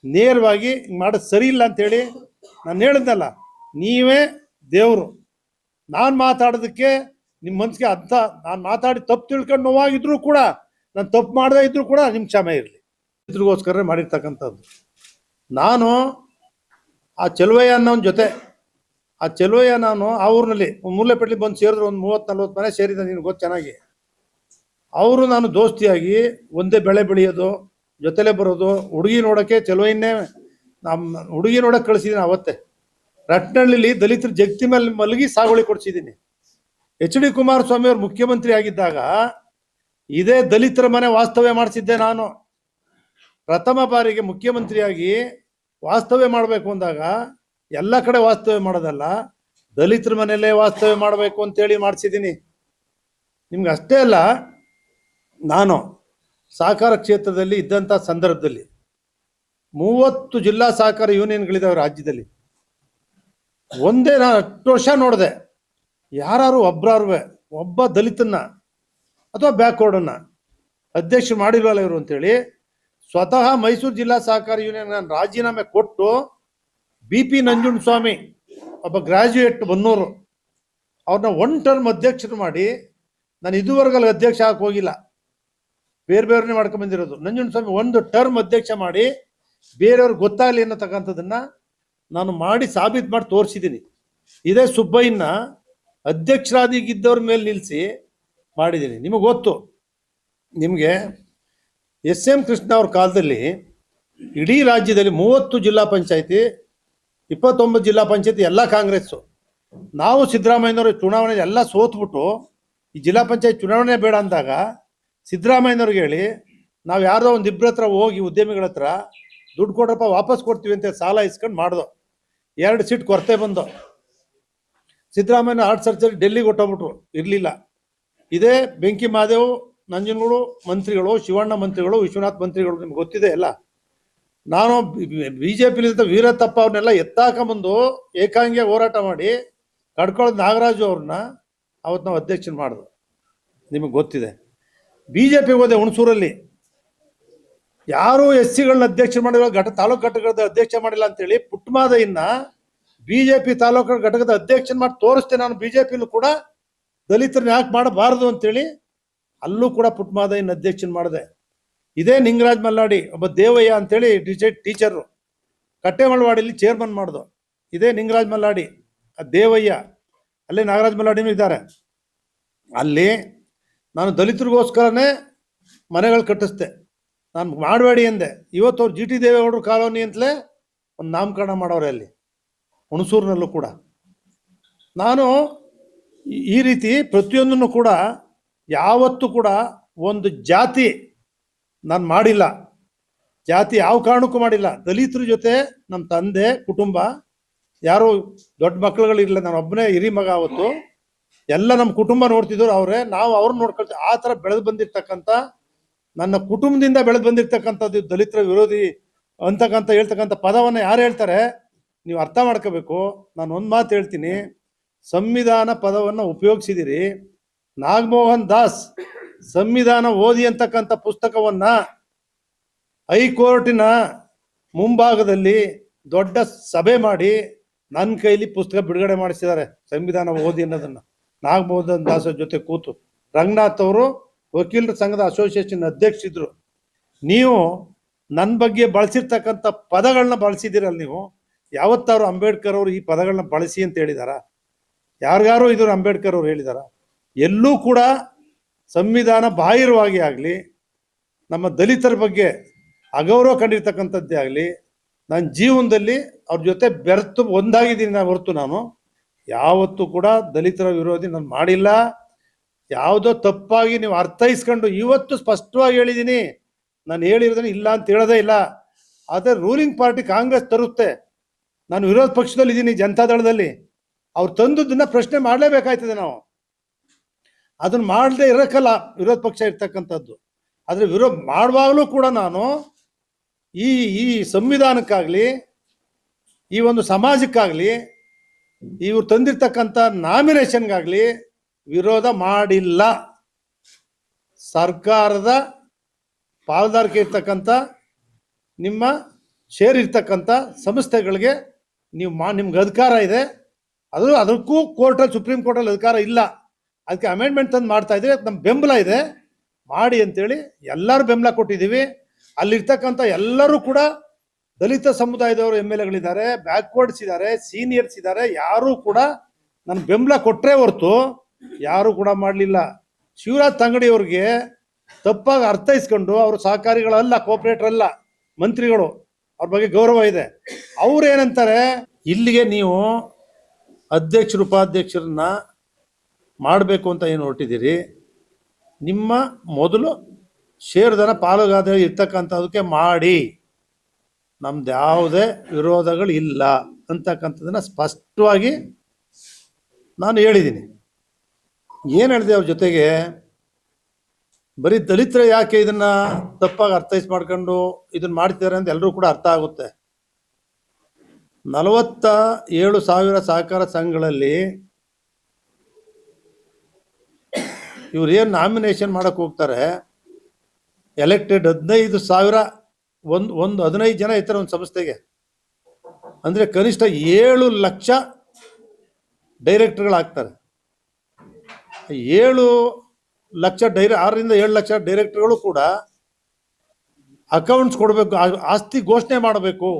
ನೇರವಾಗಿ ಮಾಡೋದು ಸರಿ ಇಲ್ಲ ಅಂತೇಳಿ ನಾನು ಹೇಳಿದ್ನಲ್ಲ, ನೀವೇ ದೇವರು. ನಾನು ಮಾತಾಡೋದಕ್ಕೆ ನಿಮ್ಮ ಮನಸ್ಸಿಗೆ ಅಂತ ನಾನು ಮಾತಾಡಿ ತಪ್ಪು ತಿಳ್ಕೊಂಡು ನೋವಾಗಿದ್ರೂ ಕೂಡ, ನಾನು ತಪ್ಪು ಮಾಡದೇ ಇದ್ದರೂ ಕೂಡ ನಿಮ್ಮ ಕ್ಷಮೆ ಇರಲಿ. ಇದ್ರಿಗೋಸ್ಕರ ಮಾಡಿರ್ತಕ್ಕಂಥದ್ದು. ನಾನು ಆ ಚೆಲುವಯ್ಯ ಅನ್ನೋನ್ ಜೊತೆ, ಆ ಚೆಲುವಯ್ಯ ನಾನು ಆ ಊರಿನಲ್ಲಿ ಮೂಲೆಪೇಟೆ ಬಂದು ಸೇರಿದ್ರು ಒಂದು ಮೂವತ್ತು ನಲ್ವತ್ತು ಮನೆ ಸೇರಿದ ನಿನ್ಗೆ ಗೊತ್ತು ಚೆನ್ನಾಗಿ. ಅವರು ನಾನು ದೋಸ್ತಿಯಾಗಿ ಒಂದೇ ಬೆಳೆ ಬೆಳೆಯೋದು, ಜೊತೆಲೆ ಬರೋದು, ಹುಡುಗಿ ನೋಡೋಕ್ಕೆ ಚೆಲುವಯ್ಯನ್ನೇ ನಮ್ಮ ಹುಡುಗಿ ನೋಡೋಕೆ ಕಳಿಸಿದ್ದೀನಿ ಅವತ್ತೇ. ರಟ್ನಹಳ್ಳಿಲಿ ದಲಿತರ ಜಗತಿ ಮೇಲೆ ಮಲಗಿ ಸಾಗುವಳಿ ಕೊಡಿಸಿದ್ದೀನಿ. ಎಚ್ ಡಿ ಕುಮಾರಸ್ವಾಮಿ ಅವರು ಮುಖ್ಯಮಂತ್ರಿ ಆಗಿದ್ದಾಗ ಇದೇ ದಲಿತರ ಮನೆ ವಾಸ್ತವ್ಯ ಮಾಡಿಸಿದ್ದೆ ನಾನು. ಪ್ರಥಮ ಬಾರಿಗೆ ಮುಖ್ಯಮಂತ್ರಿಯಾಗಿ ವಾಸ್ತವ್ಯ ಮಾಡಬೇಕು ಅಂದಾಗ ಎಲ್ಲ ಕಡೆ ವಾಸ್ತವ್ಯ ಮಾಡೋದಲ್ಲ. ದಲಿತರ ಮನೆಯಲ್ಲೇ ವಾಸ್ತವ್ಯ ಮಾಡಬೇಕು ಅಂತೇಳಿ ಮಾಡಿಸಿದ್ದೀನಿ. ನಿಮ್ಗೆ ಅಷ್ಟೇ ಅಲ್ಲ, ನಾನು ಸಹಕಾರ ಕ್ಷೇತ್ರದಲ್ಲಿ ಇದ್ದಂಥ ಸಂದರ್ಭದಲ್ಲಿ ಮೂವತ್ತು ಜಿಲ್ಲಾ ಸಹಕಾರ ಯೂನಿಯನ್ಗಳಿದಾವೆ ರಾಜ್ಯದಲ್ಲಿ. ಒಂದೇ ನಾನು ಹತ್ತು ವರ್ಷ ನೋಡಿದೆ ಯಾರು ಒಬ್ರಾರುವೆ, ಒಬ್ಬ ದಲಿತನ್ನ ಅಥವಾ ಬ್ಯಾಕ್ವರ್ಡನ್ನ ಅಧ್ಯಕ್ಷರು ಮಾಡಿಲ್ವಲ್ಲ ಇವರು ಅಂತೇಳಿ ಸ್ವತಃ ಮೈಸೂರು ಜಿಲ್ಲಾ ಸಹಕಾರ ಯೂನಿಯನ್ ನಾನು ರಾಜೀನಾಮೆ ಕೊಟ್ಟು ಬಿ ಪಿ ನಂಜುಂಡಸ್ವಾಮಿ ಒಬ್ಬ ಗ್ರಾಜ್ಯುಯೇಟ್ ಬನ್ನೂರು. ಅವ್ರನ್ನ ಒನ್ ಟರ್ಮ್ ಅಧ್ಯಕ್ಷರು ಮಾಡಿ ನಾನು ಇದುವರೆಗೂ ಅಲ್ಲಿ ಅಧ್ಯಕ್ಷ ಹಾಕಿ ಹೋಗಿಲ್ಲ. ಬೇರೆ ಬೇರೆನೇ ಮಾಡ್ಕೊಂಡ್ ಬಂದಿರೋದು. ನಂಜುಂಡಸ್ವಾಮಿ ಒಂದು ಟರ್ಮ್ ಅಧ್ಯಕ್ಷ ಮಾಡಿ ಬೇರೆಯವ್ರಿಗೆ ಗೊತ್ತಾಗಲಿ ಅನ್ನತಕ್ಕಂಥದ್ದನ್ನ ನಾನು ಮಾಡಿ ಸಾಬೀತು ಮಾಡಿ ತೋರಿಸಿದ್ದೀನಿ. ಇದೇ ಸುಬ್ಬಯ್ಯನ ಅಧ್ಯಕ್ಷರಾದಿಗಿದ್ದವ್ರ ಮೇಲೆ ನಿಲ್ಲಿಸಿ ಮಾಡಿದ್ದೀನಿ. ನಿಮಗೆ ಗೊತ್ತು. ನಿಮಗೆ ಎಸ್ ಎಂ ಕೃಷ್ಣ ಅವ್ರ ಕಾಲದಲ್ಲಿ ಇಡೀ ರಾಜ್ಯದಲ್ಲಿ ಮೂವತ್ತು ಜಿಲ್ಲಾ ಪಂಚಾಯತಿ, ಇಪ್ಪತ್ತೊಂಬತ್ತು ಜಿಲ್ಲಾ ಪಂಚಾಯತಿ ಎಲ್ಲ ಕಾಂಗ್ರೆಸ್ಸು. ನಾವು ಸಿದ್ದರಾಮಯ್ಯನವರು ಚುನಾವಣೆ ಎಲ್ಲ ಸೋತ್ಬಿಟ್ಟು ಈ ಜಿಲ್ಲಾ ಪಂಚಾಯತ್ ಚುನಾವಣೆ ಬೇಡ ಅಂದಾಗ ಸಿದ್ದರಾಮಯ್ಯನವ್ರಿಗೆ ಹೇಳಿ, ನಾವು ಯಾರ್ದೋ ಒಂದು ಇಬ್ಬರ ಹತ್ರ ಹೋಗಿ ಉದ್ಯಮಿಗಳ ಹತ್ರ ದುಡ್ಡು ಕೊಡ್ರಪ್ಪ ವಾಪಸ್ ಕೊಡ್ತೀವಿ ಅಂತ ಸಾಲ ಇಸ್ಕೊಂಡು ಮಾಡ್ದು. ಎರಡು ಸೀಟ್ ಕೊರತೆ ಬಂದು. ಸಿದ್ದರಾಮಯ್ಯ ಹಾರ್ಟ್ ಸರ್ಜರಿ ಡೆಲ್ಲಿಗೆ ಹೊಟ್ಟೋಗ್ಬಿಟ್ರು ಇರಲಿಲ್ಲ. ಇದೇ ಬೆಂಕಿ ಮಹಾದೇವ್ ನಂಜನಗೂಡು ಮಂತ್ರಿಗಳು, ಶಿವಣ್ಣ ಮಂತ್ರಿಗಳು, ವಿಶ್ವನಾಥ್ ಮಂತ್ರಿಗಳು ನಿಮ್ಗೆ ಗೊತ್ತಿದೆ ಎಲ್ಲ ನಾನು ಬಿ ಜೆ ಪಿಲಿಂದ ವೀರತಪ್ಪ ಅವ್ರನ್ನೆಲ್ಲ ಎತ್ತಾಕೊಂಬಂದು ಏಕಾಂಗಿ ಹೋರಾಟ ಮಾಡಿ ಕಡ್ಕೊಳ್ಳೋದು ನಾಗರಾಜು ಅವ್ರನ್ನ ಅವತ್ತು ನಾವು ಅಧ್ಯಕ್ಷನ ಮಾಡಿದ್ರು ನಿಮಗೆ ಗೊತ್ತಿದೆ. ಬಿ ಜೆ ಪಿ ಹೋದೆ ಹುಣಸೂರಲ್ಲಿ. ಯಾರು ಎಸ್ ಸಿಗಳನ್ನ ಅಧ್ಯಕ್ಷ ಮಾಡಿಲ್ಲ, ಘಟ, ತಾಲೂಕು ಘಟಕದ ಅಧ್ಯಕ್ಷ ಮಾಡಿಲ್ಲ ಅಂತೇಳಿ ಪುಟ್ಟಮಾದಯ್ಯನ ಬಿ ಜೆ ಪಿ ತಾಲೂಕು ಘಟಕದ ಅಧ್ಯಕ್ಷನ ಮಾಡಿ ತೋರಿಸ್ತೇನೆ ನಾನು ಬಿ ಜೆ ಪಿಲೂ ಕೂಡ ದಲಿತರನ್ನ ಯಾಕೆ ಮಾಡಬಾರದು ಅಂತೇಳಿ ಅಲ್ಲೂ ಕೂಡ ಪುಟ್ಮಾದಯ್ಯನ ಅಧ್ಯಕ್ಷನ ಮಾಡಿದೆ. ಇದೇ ನಿಂಗರಾಜ್ ಮಲ್ಲಾಡಿ, ಒಬ್ಬ ದೇವಯ್ಯ ಅಂತೇಳಿ ಟೀಚರ್ ಟೀಚರು ಕಟ್ಟೆಮಳವಾಡಿಲಿ ಚೇರ್ಮನ್ ಮಾಡಿದ್ರು ಇದೇ ನಿಂಗರಾಜ್ ಮಲ್ಲಾಡಿ, ಆ ದೇವಯ್ಯ. ಅಲ್ಲೇ ನಾಗರಾಜ್ ಮಲ್ಲಾಡಿನೂ ಇದ್ದಾರೆ. ಅಲ್ಲಿ ನಾನು ದಲಿತರಿಗೋಸ್ಕರನೇ ಮನೆಗಳು ಕಟ್ಟಿಸ್ದೆ. ನಾನು ಮಾಡಬೇಡಿ ಅಂದೆ ಇವತ್ತು ಅವ್ರು ಜಿ ಟಿ ದೇವೇಗೌಡರು ಕಾಲೋನಿ ಅಂತಲೇ ಒಂದು ನಾಮಕರಣ ಮಾಡೋರೆ ಅಲ್ಲಿ, ಹುಣಸೂರಿನಲ್ಲೂ ಕೂಡ. ನಾನು ಈ ರೀತಿ ಪ್ರತಿಯೊಂದನ್ನು ಕೂಡ ಯಾವತ್ತೂ ಕೂಡ ಒಂದು ಜಾತಿ ನಾನು ಮಾಡಿಲ್ಲ. ಜಾತಿ ಯಾವ ಕಾರಣಕ್ಕೂ ಮಾಡಿಲ್ಲ. ದಲಿತರ ಜೊತೆ ನಮ್ಮ ತಂದೆ, ಕುಟುಂಬ, ಯಾರು ದೊಡ್ಡ ಮಕ್ಕಳುಗಳಿರಲಿಲ್ಲ ನಾನು ಒಬ್ಬನೇ ಹಿರಿ ಮಗ ಅವತ್ತು. ಎಲ್ಲ ನಮ್ಮ ಕುಟುಂಬ ನೋಡ್ತಿದ್ರು ಅವರೇ. ನಾವು ಅವ್ರನ್ನ ನೋಡ್ಕೊಳ್ತೀವಿ ಆ ಥರ ಬೆಳೆದು ಬಂದಿರ್ತಕ್ಕಂಥ, ನನ್ನ ಕುಟುಂಬದಿಂದ ಬೆಳೆದು ಬಂದಿರ್ತಕ್ಕಂಥದ್ದು ದಲಿತರ ವಿರೋಧಿ ಅಂತಕ್ಕಂಥ, ಹೇಳ್ತಕ್ಕಂಥ ಪದವನ್ನು ಯಾರು ಹೇಳ್ತಾರೆ? ನೀವು ಅರ್ಥ ಮಾಡ್ಕೋಬೇಕು. ನಾನು ಒಂದು ಮಾತು ಹೇಳ್ತೀನಿ. ಸಂವಿಧಾನ ಪದವನ್ನು ಉಪಯೋಗಿಸಿದಿರಿ. ನಾಗಮೋಹನ್ ದಾಸ್ ಸಂವಿಧಾನ ಓದಿ ಅಂತಕ್ಕಂಥ ಪುಸ್ತಕವನ್ನ ಹೈಕೋರ್ಟಿನ ಮುಂಭಾಗದಲ್ಲಿ ದೊಡ್ಡ ಸಭೆ ಮಾಡಿ ನನ್ನ ಕೈಲಿ ಪುಸ್ತಕ ಬಿಡುಗಡೆ ಮಾಡಿಸಿದ್ದಾರೆ ಸಂವಿಧಾನ ಓದಿ ಅನ್ನೋದನ್ನ. ನಾಗಮೋಹನ್ ದಾಸ್ ಜೊತೆ ಕೂತು. ರಂಗನಾಥ್ ಅವರು ವಕೀಲರ ಸಂಘದ ಅಸೋಸಿಯೇಷನ್ ಅಧ್ಯಕ್ಷರಿದ್ರು ನೀವು ನನ್ನ ಬಗ್ಗೆ ಬಳಸಿರ್ತಕ್ಕಂಥ ಪದಗಳನ್ನ ಬಳಸಿದ್ದೀರಲ್ಲ ನೀವು. ಯಾವತ್ತಾರು ಅಂಬೇಡ್ಕರ್ ಅವರು ಈ ಪದಗಳನ್ನ ಬಳಸಿ ಅಂತ ಹೇಳಿದಾರ? ಯಾರಿಗಾರು ಇದ್ರು ಅಂಬೇಡ್ಕರ್ ಅವರು ಹೇಳಿದಾರ? ಎಲ್ಲೂ ಕೂಡ ಸಂವಿಧಾನ ಬಾಹಿರವಾಗಿ ಆಗಲಿ, ನಮ್ಮ ದಲಿತರ ಬಗ್ಗೆ ಅಗೌರವ ಕಂಡಿರ್ತಕ್ಕಂಥದ್ದೇ ಆಗಲಿ ನನ್ನ ಜೀವನದಲ್ಲಿ ಅವ್ರ ಜೊತೆ ಬೆರೆತು ಒಂದಾಗಿದ್ದೀನಿ ನಾನು ಹೊರತು ನಾನು. ಯಾವತ್ತೂ ಕೂಡ ದಲಿತರ ವಿರೋಧಿ ನಾನು ಮಾಡಿಲ್ಲ. ಯಾವುದೋ ತಪ್ಪಾಗಿ ನೀವು ಅರ್ಥೈಸ್ಕೊಂಡು ಇವತ್ತು ಸ್ಪಷ್ಟವಾಗಿ ಹೇಳಿದ್ದೀನಿ ನಾನು ಹೇಳಿರೋದನ್ನು ಇಲ್ಲ ಅಂತ ಹೇಳೋದೇ ಇಲ್ಲ. ಆದರೆ ರೂಲಿಂಗ್ ಪಾರ್ಟಿ ಕಾಂಗ್ರೆಸ್ ತರುತ್ತೆ. ನಾನು ವಿರೋಧ ಪಕ್ಷದಲ್ಲಿ ಇದ್ದೀನಿ ಜನತಾದಳದಲ್ಲಿ. ಅವ್ರು ತಂದದ್ದನ್ನು ಪ್ರಶ್ನೆ ಮಾಡಲೇಬೇಕಾಯ್ತದೆ ನಾವು. ಅದನ್ನ ಮಾಡದೆ ಇರೋಕ್ಕಲ್ಲ ವಿರೋಧ ಪಕ್ಷ ಇರ್ತಕ್ಕಂಥದ್ದು. ಆದರೆ ವಿರೋಧ ಮಾಡುವಾಗಲೂ ಕೂಡ ನಾನು ಈ ಈ ಸಂವಿಧಾನಕ್ಕಾಗಲಿ, ಈ ಒಂದು ಸಮಾಜಕ್ಕಾಗಲಿ ಇವ್ರು ತಂದಿರ್ತಕ್ಕಂಥ ನಾಮಿನೇಷನ್ಗಾಗಲಿ ವಿರೋಧ ಮಾಡಿಲ್ಲ. ಸರ್ಕಾರದ ಪಾಲುದಾರಿಕೆ ಇರ್ತಕ್ಕಂಥ, ನಿಮ್ಮ ಶೇರ್ ಇರ್ತಕ್ಕಂಥ ಸಂಸ್ಥೆಗಳಿಗೆ ನೀವು ಮಾ, ನಿಮ್ಗೆ ಅಧಿಕಾರ ಇದೆ. ಅದು ಅದಕ್ಕೂ ಕೋರ್ಟಲ್ಲಿ ಸುಪ್ರೀಂ ಕೋರ್ಟಲ್ಲಿ ಅಧಿಕಾರ ಇಲ್ಲ. ಅದಕ್ಕೆ ಅಮೆಂಡ್ಮೆಂಟ್ ತಂದು ಮಾಡ್ತಾ ಇದ್ರೆ ನಮ್ಮ ಬೆಂಬಲ ಇದೆ. ಮಾಡಿ ಅಂತೇಳಿ ಎಲ್ಲರೂ ಬೆಂಬಲ ಕೊಟ್ಟಿದ್ದೀವಿ. ಅಲ್ಲಿರ್ತಕ್ಕಂಥ ಎಲ್ಲರೂ ಕೂಡ ದಲಿತ ಸಮುದಾಯದವರು ಎಂ ಎಲ್ ಎಗಳಿದ್ದಾರೆ ಬ್ಯಾಕ್ವರ್ಡ್ಸ್ ಇದ್ದಾರೆ ಸೀನಿಯರ್ಸ್ ಇದ್ದಾರೆ, ಯಾರೂ ಕೂಡ ನನ್ನ ಬೆಂಬಲ ಕೊಟ್ಟರೆ ಹೊರತು ಯಾರೂ ಕೂಡ ಮಾಡಲಿಲ್ಲ. ಶಿವರಾಜ್ ತಂಗಡಿ ಅವ್ರಿಗೆ ತಪ್ಪಾಗಿ ಅರ್ಥೈಸ್ಕೊಂಡು ಅವರು ಸಹಕಾರಿಗಳಲ್ಲ ಕೋಪರೇಟರ್ ಅಲ್ಲ, ಮಂತ್ರಿಗಳು, ಅವ್ರ ಬಗ್ಗೆ ಗೌರವ ಇದೆ. ಅವ್ರು ಏನಂತಾರೆ ಇಲ್ಲಿಗೆ ನೀವು ಅಧ್ಯಕ್ಷರು, ಉಪಾಧ್ಯಕ್ಷರನ್ನ ಮಾಡಬೇಕು ಅಂತ ಏನು ಹೊರಟಿದ್ದೀರಿ? ನಿಮ್ಮ ಮೊದಲು ಷೇರುದನ ಪಾಲುಗಾರ ಇರ್ತಕ್ಕಂಥದಕ್ಕೆ ಮಾಡಿ. ನಮ್ದು ಯಾವುದೇ ವಿರೋಧಗಳು ಇಲ್ಲ ಅಂತಕ್ಕಂಥದ್ದನ್ನು ಸ್ಪಷ್ಟವಾಗಿ ನಾನು ಹೇಳಿದ್ದೀನಿ. ಏನು ಹೇಳಿದೆ ಅವ್ರ ಜೊತೆಗೆ? ಬರೀ ದಲಿತರು ಯಾಕೆ ಇದನ್ನ ತಪ್ಪಾಗಿ ಅರ್ಥೈಸ್ ಮಾಡ್ಕೊಂಡು ಇದನ್ನ ಮಾಡ್ತಿದ್ದಾರೆ ಅಂತ ಎಲ್ಲರೂ ಕೂಡ ಅರ್ಥ ಆಗುತ್ತೆ. ನಲವತ್ತ ಏಳು ಸಾವಿರ ಸಹಕಾರ ಸಂಘಗಳಲ್ಲಿ ಇವ್ರು ಏನು ನಾಮಿನೇಷನ್ ಮಾಡಕ್ ಹೋಗ್ತಾರೆ? ಎಲೆಕ್ಟೆಡ್ ಹದಿನೈದು ಸಾವಿರ, ಒಂದು ಒಂದು ಹದಿನೈದು ಜನ ಇರ್ತಾರೆ ಒಂದು ಸಂಸ್ಥೆಗೆ. ಅಂದ್ರೆ ಕನಿಷ್ಠ ಏಳು ಲಕ್ಷ ಡೈರೆಕ್ಟರ್ಗಳಾಗ್ತಾರೆ ಏಳು ಲಕ್ಷ ಡೈರೆ, ಆರರಿಂದ ಏಳು ಲಕ್ಷ ಡೈರೆಕ್ಟರ್ಗಳು ಕೂಡ ಅಕೌಂಟ್ಸ್ ಕೊಡಬೇಕು ಆಸ್ತಿ ಘೋಷಣೆ ಮಾಡಬೇಕು.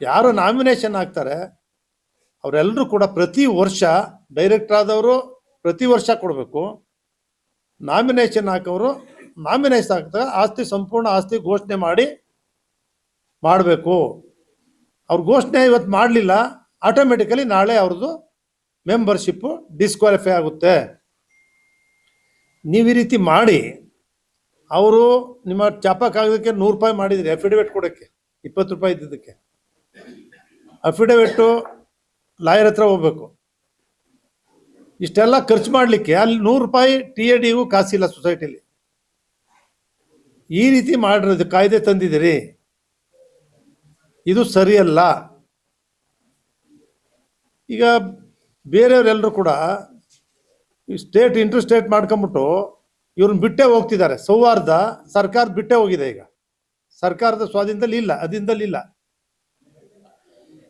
ಯಾರು ನಾಮಿನೇಷನ್ ಆಗ್ತಾರೆ ಅವರೆಲ್ಲರೂ ಕೂಡ ಪ್ರತಿ ವರ್ಷ ಡೈರೆಕ್ಟರ್ ಆದವರು ಪ್ರತಿ ವರ್ಷ ಕೊಡಬೇಕು. ನಾಮಿನೇಷನ್ ಹಾಕೋರು ನಾಮಿನೇಷನ್ ಹಾಕಿದಾಗ ಆಸ್ತಿ, ಸಂಪೂರ್ಣ ಆಸ್ತಿ ಘೋಷಣೆ ಮಾಡಿ ಮಾಡಬೇಕು. ಅವ್ರ ಘೋಷಣೆ ಇವತ್ತು ಮಾಡಲಿಲ್ಲ ಆಟೋಮೆಟಿಕಲಿ ನಾಳೆ ಅವ್ರದ್ದು ಮೆಂಬರ್ಶಿಪ್ಪು ಡಿಸ್ಕ್ವಾಲಿಫೈ ಆಗುತ್ತೆ. ನೀವು ಈ ರೀತಿ ಮಾಡಿ, ಅವರು ನಿಮ್ಮ ಚಾಪ ನೂರು ರೂಪಾಯಿ ಮಾಡಿದ್ರಿ ಅಫಿಡವಿಟ್ ಕೊಡೋಕ್ಕೆ, ಇಪ್ಪತ್ತು ರೂಪಾಯಿ ಇದ್ದಿದ್ದಕ್ಕೆ ಅಫಿಡವಿಟ್ಟು ಲಾಯರ್ ಹತ್ರ ಹೋಗ್ಬೇಕು. ಇಷ್ಟೆಲ್ಲ ಖರ್ಚು ಮಾಡಲಿಕ್ಕೆ ಅಲ್ಲಿ ನೂರು ರೂಪಾಯಿ ಟಿ ಎ ಡಿಗೂ ಕಾಸಿಲ್ಲ ಸೊಸೈಟಿಲಿ. ಈ ರೀತಿ ಮಾಡಿರೋದು ಕಾಯ್ದೆ ತಂದಿದ್ದೀರಿ. ಇದು ಸರಿಯಲ್ಲ. ಈಗ ಬೇರೆಯವರೆಲ್ಲರೂ ಕೂಡ ಸ್ಟೇಟ್ ಇಂಟರ್ ಸ್ಟೇಟ್ ಮಾಡ್ಕೊಂಬಿಟ್ಟು ಇವ್ರನ್ನ ಬಿಟ್ಟೇ ಹೋಗ್ತಿದ್ದಾರೆ. ಸೌಹಾರ್ದ ಸರ್ಕಾರ ಬಿಟ್ಟೇ ಹೋಗಿದೆ ಈಗ. ಸರ್ಕಾರದ ಸ್ವಾಧೀನದಲ್ಲಿ ಇಲ್ಲ ಅದಿಂದಲ್ಲಿ ಇಲ್ಲ.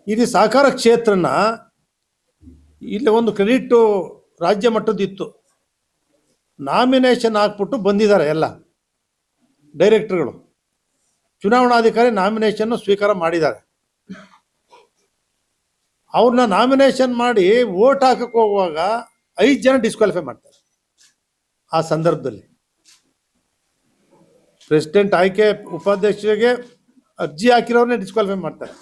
ಇದು ಸಹಕಾರ ಕ್ಷೇತ್ರನ, ಇಲ್ಲಿ ಒಂದು ಕ್ರೆಡಿಟ್ ರಾಜ್ಯ ಮಟ್ಟದಿತ್ತು ನಾಮಿನೇಷನ್ ಹಾಕ್ಬಿಟ್ಟು ಬಂದಿದ್ದಾರೆ ಎಲ್ಲ ಡೈರೆಕ್ಟರ್ಗಳು. ಚುನಾವಣಾಧಿಕಾರಿ ನಾಮಿನೇಷನ್ನು ಸ್ವೀಕಾರ ಮಾಡಿದ್ದಾರೆ. ಅವ್ರನ್ನ ನಾಮಿನೇಷನ್ ಮಾಡಿ ಓಟ್ ಹಾಕಕ್ಕೆ ಹೋಗುವಾಗ ಐದು ಜನ ಡಿಸ್ಕ್ವಾಲಿಫೈ ಮಾಡ್ತಾರೆ ಆ ಸಂದರ್ಭದಲ್ಲಿ. ಪ್ರೆಸಿಡೆಂಟ್ ಆಯ್ಕೆ ಉಪಾಧ್ಯಕ್ಷರಿಗೆ ಅರ್ಜಿ ಹಾಕಿರೋರನ್ನೇ ಡಿಸ್ಕ್ವಾಲಿಫೈ ಮಾಡ್ತಾರೆ.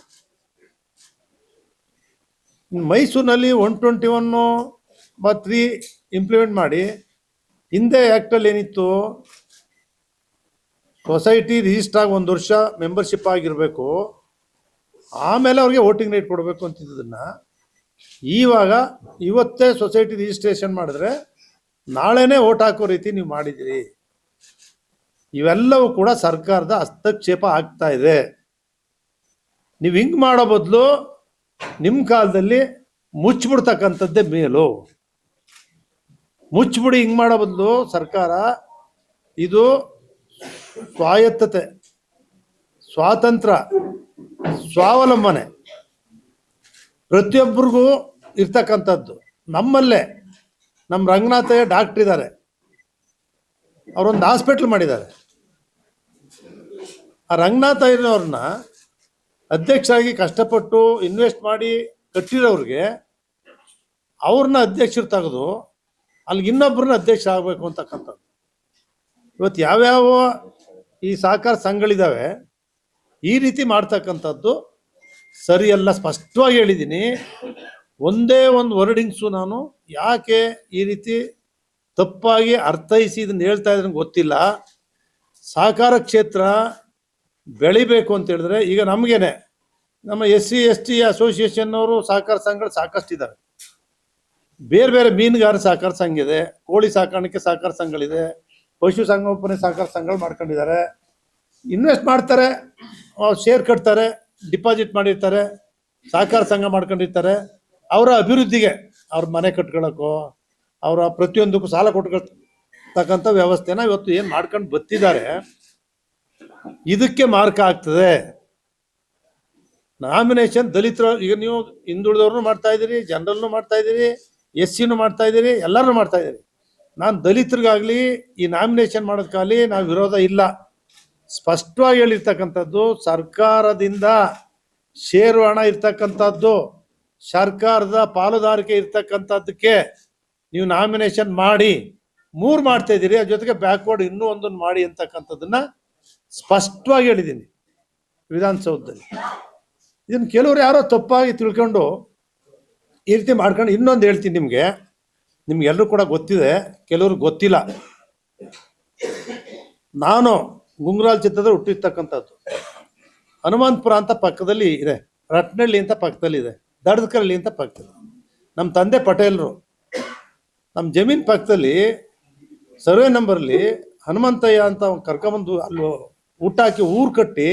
ಮೈಸೂರಿನಲ್ಲಿ ಒನ್ ಟ್ವೆಂಟಿ ಒನ್ನು ಬ ತ್ರೀ ಇಂಪ್ಲಿಮೆಂಟ್ ಮಾಡಿ, ಹಿಂದೆ ಆ್ಯಕ್ಟಲ್ಲಿ ಏನಿತ್ತು? ಸೊಸೈಟಿ ರಿಜಿಸ್ಟರ್ ಆಗಿ ಒಂದು ವರ್ಷ ಮೆಂಬರ್ಶಿಪ್ ಆಗಿರಬೇಕು. ಆಮೇಲೆ ಅವ್ರಿಗೆ ವೋಟಿಂಗ್ ರೈಟ್ ಕೊಡಬೇಕು ಅಂತಿದ್ದನ್ನ ಇವಾಗ ಇವತ್ತೇ ಸೊಸೈಟಿ ರಿಜಿಸ್ಟ್ರೇಷನ್ ಮಾಡಿದ್ರೆ ನಾಳೆನೇ ವೋಟ್ ಹಾಕೋ ರೀತಿ ನೀವು ಮಾಡಿದಿರಿ. ಇವೆಲ್ಲವೂ ಕೂಡ ಸರ್ಕಾರದ ಹಸ್ತಕ್ಷೇಪ ಆಗ್ತಾ ಇದೆ. ನೀವು ಹಿಂಗೆ ಮಾಡೋ ಬದಲು ನಿಮ್ಮ ಕಾಲದಲ್ಲಿ ಮುಚ್ಚಿಬಿಡ್ತಕ್ಕಂಥದ್ದೇ ಮೇಲು. ಮುಚ್ಚಿಬಿಡಿ, ಹಿಂಗೆ ಮಾಡೋ ಬದಲು ಸರ್ಕಾರ ಇದು ಸ್ವಾಯತ್ತತೆ ಸ್ವಾತಂತ್ರ್ಯ ಸ್ವಾವಲಂಬನೆ ಪ್ರತಿಯೊಬ್ಬರಿಗೂ ಇರ್ತಕ್ಕಂಥದ್ದು. ನಮ್ಮಲ್ಲೇ ನಮ್ಮ ರಂಗನಾಥಯ್ಯ ಡಾಕ್ಟ್ರ್ ಇದ್ದಾರೆ. ಅವರೊಂದು ಹಾಸ್ಪಿಟ್ಲ್ ಮಾಡಿದ್ದಾರೆ. ಆ ರಂಗನಾಥಯ್ಯನವ್ರನ್ನ ಅಧ್ಯಕ್ಷರಾಗಿ ಕಷ್ಟಪಟ್ಟು ಇನ್ವೆಸ್ಟ್ ಮಾಡಿ ಕಟ್ಟಿರೋರಿಗೆ ಅವ್ರನ್ನ ಅಧ್ಯಕ್ಷರು ತೆಗೆದು ಅಲ್ಲಿಗೆ ಇನ್ನೊಬ್ಬರನ್ನ ಅಧ್ಯಕ್ಷ ಆಗಬೇಕು ಅಂತಕ್ಕಂಥದ್ದು. ಇವತ್ತು ಯಾವ್ಯಾವ ಈ ಸಹಕಾರ ಸಂಘಗಳಿದ್ದಾವೆ ಈ ರೀತಿ ಮಾಡ್ತಕ್ಕಂಥದ್ದು ಸರಿಯಲ್ಲ ಸ್ಪಷ್ಟವಾಗಿ ಹೇಳಿದ್ದೀನಿ ಒಂದೇ ಒಂದು ವರ್ಡಿಂಗ್ಸು ನಾನು ಯಾಕೆ ಈ ರೀತಿ ತಪ್ಪಾಗಿ ಅರ್ಥೈಸಿ ಇದನ್ನು ಹೇಳ್ತಾ ಇದ್ರೆ ಗೊತ್ತಿಲ್ಲ. ಸಹಕಾರ ಕ್ಷೇತ್ರ ಬೆಳಿಬೇಕು ಅಂತ ಹೇಳಿದ್ರೆ ಈಗ ನಮಗೇನೆ. ನಮ್ಮ S C S T association ಅವರು ಸಹಕಾರ ಸಂಘಗಳು ಸಾಕಷ್ಟು ಇದ್ದಾವೆ ಬೇರೆ ಬೇರೆ ಮೀನುಗಾರ ಸಹಕಾರ ಸಂಘ ಇದೆ, ಕೋಳಿ ಸಾಕಾಣಿಕೆ ಸಹಕಾರ ಸಂಘಗಳಿದೆ, ಪಶು ಸಂಗೋಪನೆ ಸಹಕಾರ ಸಂಘಗಳು ಮಾಡ್ಕೊಂಡಿದ್ದಾರೆ. ಇನ್ವೆಸ್ಟ್ ಮಾಡ್ತಾರೆ ಶೇರ್ ಕಟ್ತಾರೆ ಡಿಪಾಸಿಟ್ ಮಾಡಿರ್ತಾರೆ, ಸಹಕಾರ ಸಂಘ ಮಾಡ್ಕೊಂಡಿರ್ತಾರೆ. ಅವರ ಅಭಿವೃದ್ಧಿಗೆ ಅವ್ರ ಮನೆ ಕಟ್ಕೊಳ್ಳೋಕ್ಕೋ ಅವರ ಪ್ರತಿಯೊಂದಕ್ಕೂ ಸಾಲ ಕೊಟ್ಕೊಳ್ತಕ್ಕಂಥ ವ್ಯವಸ್ಥೆನ ಇವತ್ತು ಏನು ಮಾಡ್ಕೊಂಡು ಬತ್ತಿದ್ದಾರೆ ಇದಕ್ಕೆ ಮಾರ್ಕ ಆಗ್ತದೆ. ನಾಮಿನೇಷನ್ ದಲಿತರ, ಈಗ ನೀವು ಹಿಂದುಳಿದವ್ರು ಮಾಡ್ತಾ ಇದ್ದೀರಿ, ಜನರಲ್ನು ಮಾಡ್ತಾ ಇದ್ದೀರಿ ಎಸ್ ಸಿನೂ ಮಾಡ್ತಾ ಇದ್ದೀರಿ ಎಲ್ಲರೂ ಮಾಡ್ತಾ ಇದ್ದೀರಿ ನಾನು ದಲಿತರಿಗಾಗಲಿ, ಈ ನಾಮಿನೇಷನ್ ಮಾಡೋದಕ್ಕಾಗಲಿ ನಾವು ವಿರೋಧ ಇಲ್ಲ. ಸ್ಪಷ್ಟವಾಗಿ ಹೇಳಿರ್ತಕ್ಕಂಥದ್ದು, ಸರ್ಕಾರದಿಂದ ಷೇರು ಹಣ ಇರ್ತಕ್ಕಂಥದ್ದು, ಸರ್ಕಾರದ ಪಾಲುದಾರಿಕೆ ಇರ್ತಕ್ಕಂಥದ್ದಕ್ಕೆ ನೀವು ನಾಮಿನೇಷನ್ ಮಾಡಿ, ಮೂರು ಮಾಡ್ತಾ ಇದ್ದೀರಿ ಅದ್ರ ಜೊತೆಗೆ ಬ್ಯಾಕ್ವರ್ಡ್ ಇನ್ನೂ ಒಂದನ್ನು ಮಾಡಿ ಅಂತಕ್ಕಂಥದ್ದನ್ನ ಸ್ಪಷ್ಟವಾಗಿ ಹೇಳಿದ್ದೀನಿ ವಿಧಾನಸೌಧದಲ್ಲಿ. ಇದನ್ನು ಕೆಲವರು ಯಾರೋ ತಪ್ಪಾಗಿ ತಿಳ್ಕೊಂಡು ಈ ರೀತಿ ಮಾಡ್ಕೊಂಡು ಇನ್ನೊಂದು ಹೇಳ್ತೀನಿ ನಿಮಗೆ. ನಿಮ್ಗೆಲ್ಲರೂ ಕೂಡ ಗೊತ್ತಿದೆ, ಕೆಲವ್ರಿಗೆ ಗೊತ್ತಿಲ್ಲ. ನಾನು ಗುಂಗ್ರಾಲ್ ಚಿತ್ರದಲ್ಲಿ ಹುಟ್ಟಿರ್ತಕ್ಕಂಥದ್ದು. ಹನುಮಂತಪುರ ಅಂತ ಪಕ್ಕದಲ್ಲಿ ಇದೆ. ರಟ್ನಳ್ಳಿ ಅಂತ ಪಕ್ಕದಲ್ಲಿ ಇದೆ. ದಡದಕರಳ್ಳಿ ಅಂತ ಪಕ್ಕದಲ್ಲಿ. ನಮ್ಮ ತಂದೆ ಪಟೇಲ್ರು. ನಮ್ಮ ಜಮೀನ್ ಪಕ್ಕದಲ್ಲಿ ಸರ್ವೆ ನಂಬರ್ಲಿ ಹನುಮಂತಯ್ಯ ಅಂತ ಕರ್ಕೊಂಬಂದು ಅಲ್ಲಿ ಊಟ ಹಾಕಿ ಊರು ಕಟ್ಟಿ